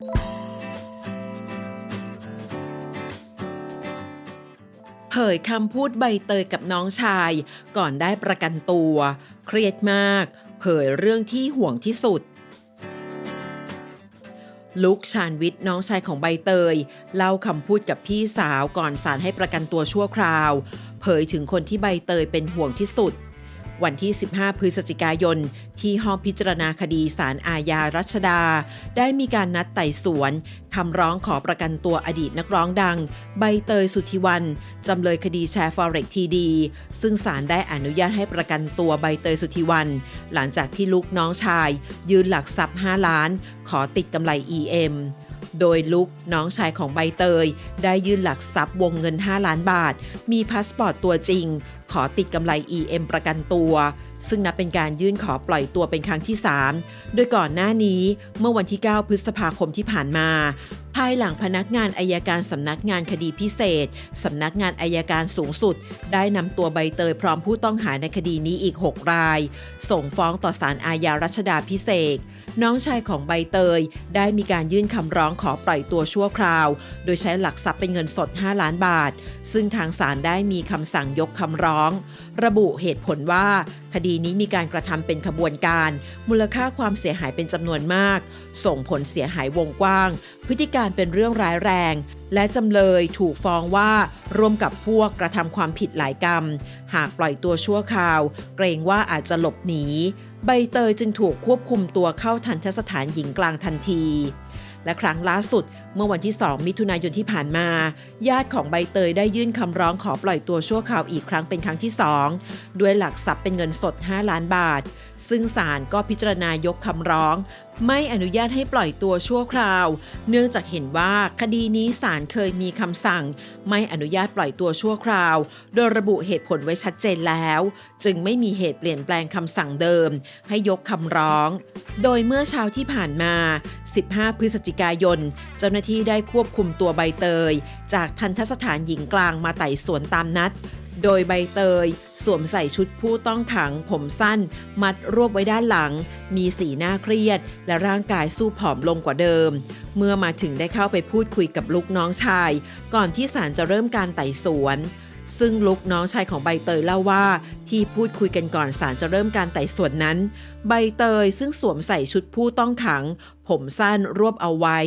เผยคำพูดใบเตยกับน้องชาย ก่อนได้ประกันตัว เครียดมาก เผยเรื่องที่ห่วงที่สุด ลุกชาญวิทย์น้องชายของใบเตย เล่าคำพูดกับพี่สาวก่อนศาลให้ประกันตัวชั่วคราว เผยถึงคนที่ใบเตยเป็นห่วงที่สุด วันที่ 15 พฤศจิกายน ที่ห้องพิจารณาคดีศาลอาญารัชดา ได้มีการนัดไต่สวนคำร้องขอประกันตัวอดีตนักร้องดัง ใบเตยสุธิวันจำเลยคดีแชร์ฟอเร็กทีดี ซึ่งศาลได้อนุญาตให้ประกันตัวใบเตยสุธิวัน หลังจากที่ลูกน้องชาย ยืนหลักทรัพย์ 5 ล้าน ขอติดกำไร EM โดยลุกน้องชายของใบเตย ได้ยื่นหลักทรัพย์วงเงิน 5 ล้านบาท มีพาสปอร์ตตัวจริง ขอติดกำไร EM ประกันตัว ซึ่งนับเป็นการยื่นขอปล่อยตัวเป็นครั้งที่ 3 โดยก่อนหน้านี้เมื่อวันที่ 9 พฤษภาคมที่ผ่านมา ภายหลังพนักงานอายการสำนักงานคดีพิเศษ สำนักงานอายการสูงสุด ได้นำตัวใบเตยพร้อมผู้ต้องหาในคดีนี้อีก 6 ราย ส่งฟ้องต่อศาลอาญารัชดาพิเศษ น้องชายของใบเตย ได้มีการยื่นคำร้องขอปล่อยตัวชั่วคราว โดยใช้หลักทรัพย์เป็นเงินสด 5 ล้านบาท ซึ่งทางศาลได้มีคำสั่งยกคำร้อง ระบุเหตุผลว่า คดีนี้มีการกระทำเป็นขบวนการ มูลค่าความเสียหายเป็นจำนวนมาก ส่งผลเสียหายวงกว้าง พฤติการเป็นเรื่องร้ายแรง และจำเลยถูกฟ้องว่าร่วมกับพวกกระทำความผิดหลายกรรม หากปล่อยตัวชั่วคราว เกรงว่าอาจจะหลบหนี ใบเตยจึงถูกควบคุมตัวเข้าทันทสถานหญิงกลางทันที และครั้งล่าสุดเมื่อวันที่ 2 มิถุนายนที่ผ่านมา ญาติของใบเตยได้ยื่นคำร้องขอปล่อยตัวชั่วคราวอีกครั้งเป็นครั้งที่ 2 ด้วยหลักทรัพย์เป็นเงินสด 5 ล้านบาท ซึ่งศาลก็พิจารณายกคำร้อง ไม่อนุญาตให้ปล่อยตัวชั่วคราว เนื่องจากเห็นว่าคดีนี้ศาลเคยมีคำสั่ง ไม่อนุญาตปล่อยตัวชั่วคราว โดยระบุเหตุผลไว้ชัดเจนแล้ว จึงไม่มีเหตุเปลี่ยนแปลงคำสั่งเดิม ให้ยกคำร้อง โดยเมื่อเช้าที่ผ่านมา 15 พฤศจิกายน เจ้าหน้าที่ได้ควบคุมตัวใบเตย จากทันทสถานหญิงกลางมาไต่สวนตามนัด โดยใบเตย สวมใส่ชุดผู้ต้องขังผมสั้น มัดรวบไว้ด้านหลัง มีสีหน้าเครียด และร่างกายสู้ผอมลงกว่าเดิม เมื่อมาถึงได้เข้าไปพูดคุยกับลูกน้องชาย ก่อนที่ศาลจะเริ่มการไต่สวน ซึ่งลุกน้องชายของใบเตยเล่าว่า ที่พูดคุยกันก่อนศาลจะเริ่มการไต่สวนนั้น ใบเตยซึ่งสวมใส่ชุดผู้ต้องขัง ผมสั้นรวบเอาไว้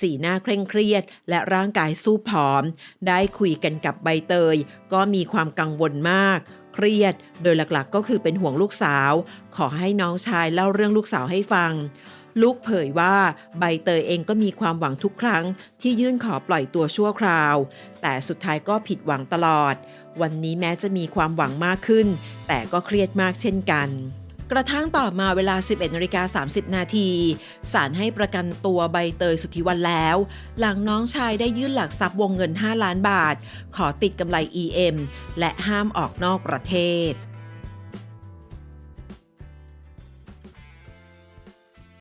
สีหน้าเคร่งเครียด และร่างกายสู้ผอม ได้คุยกันกับใบเตย ก็มีความกังวลมาก เครียด โดยหลักๆ ก็คือเป็นห่วงลูกสาว ขอให้น้องชายเล่าเรื่องลูกสาวให้ฟัง ลูกเผยว่าใบเตยเองก็มีความหวังทุกครั้งที่ยื่นขอปล่อยตัวชั่วคราว แต่สุดท้ายก็ผิดหวังตลอด วันนี้แม้จะมีความหวังมากขึ้น แต่ก็เครียดมากเช่นกันกระทั่งต่อมาเวลา 11นาฬิกา30 นาทีศาลให้ประกันตัวใบเตยสุทธิวันแล้ว หลังน้องชายได้ยื่นหลักทรัพย์วงเงิน 5 ล้านบาท ขอติดกำไร EM และห้ามออกนอกประเทศ